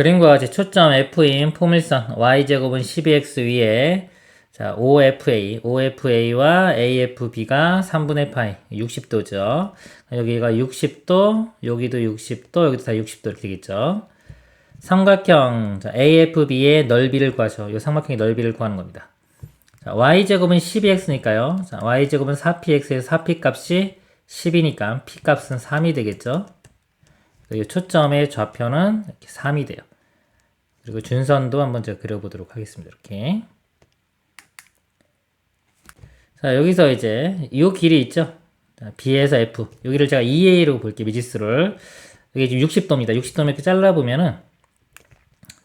그림과 같이 초점 F인 포밀선 y제곱은 12x 위에 자, OFA, OFA와 AFB가 3분의 파이, 60도죠. 여기가 60도, 여기도 60도, 여기도 다 60도 이렇게 되겠죠. 삼각형 자, AFB의 넓이를 구하죠. 이 삼각형의 넓이를 구하는 겁니다. 자, y제곱은 12x니까요. 자, y제곱은 4px에서 4p 값이 10이니까 p 값은 3이 되겠죠. 그리고 초점의 좌표는 이렇게 3이 돼요. 그리고 준선도 한번 제가 그려보도록 하겠습니다. 이렇게. 자, 여기서 이제 이 길이 있죠? 자, B에서 F. 여기를 제가 2A로 볼게요. 미지수를. 이게 지금 60도입니다. 60도면 이렇게 잘라보면은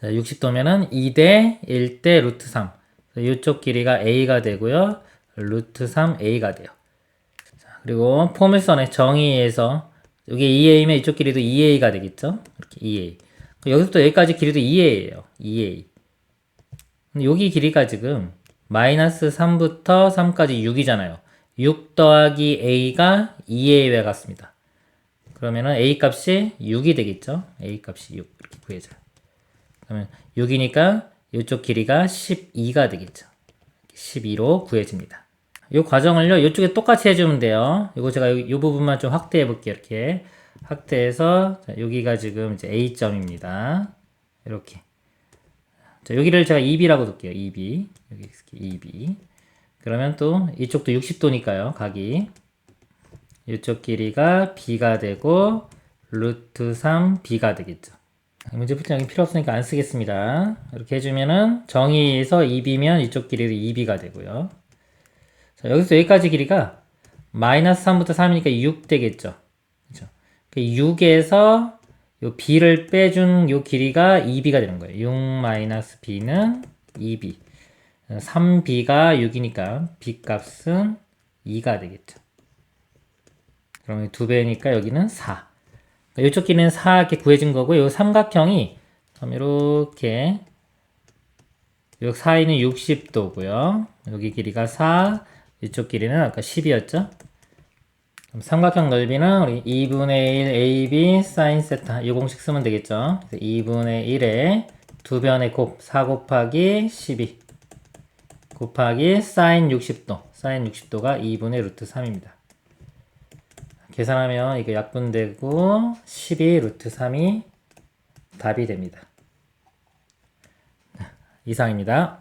자, 60도면은 2대 1대 루트 3. 이쪽 길이가 A가 되고요. 루트 3A가 돼요. 자, 그리고 포물선의 정의에서 여기 2A면 이쪽 길이도 2A가 되겠죠? 이렇게 2A. 여기서부터 여기까지 길이도 2A예요. 2A. 근데 여기 길이가 지금 마이너스 3부터 3까지 6이잖아요. 6 더하기 A가 2A와 같습니다. 그러면은 A 값이 6이 되겠죠? A 값이 6 이렇게 구해져요. 그러면 6이니까 이쪽 길이가 12가 되겠죠. 12로 구해집니다. 이 과정을요, 이쪽에 똑같이 해주면 돼요. 이거 제가 이 부분만 좀 확대해 볼게요. 이렇게. 확대해서, 자, 여기가 지금 이제 A점입니다. 이렇게. 자, 여기를 제가 2B라고 둘게요. 2B. 여기 이렇게 2B. 그러면 또 이쪽도 60도니까요. 각이. 이쪽 길이가 B가 되고, 루트 3B가 되겠죠. 이 문제 풀때 여기 필요 없으니까 안 쓰겠습니다. 이렇게 해주면은 정의에서 2B면 이쪽 길이도 2B가 되고요. 자, 여기서 여기까지 길이가 마이너스 3부터 3이니까 6 되겠죠. 그죠? 6에서 요 b를 빼준 요 길이가 2b가 되는 거예요. 6 마이너스 b는 2b. 3b가 6이니까 b 값은 2가 되겠죠. 그러면 두 배니까 여기는 4. 이쪽 길이는 4 이렇게 구해진 거고, 요 삼각형이 그럼 이렇게 요 사이는 60도고요. 여기 길이가 4, 이쪽 길이는 아까 10이었죠? 삼각형 넓이는 우리 2분의 1 AB 사인 세타 이 공식 쓰면 되겠죠? 그래서 2분의 1에 두 변의 곱 4 곱하기 12 곱하기 사인 60도 사인 60도가 2분의 루트 3입니다. 계산하면 이게 약분되고 12 루트 3이 답이 됩니다. 이상입니다.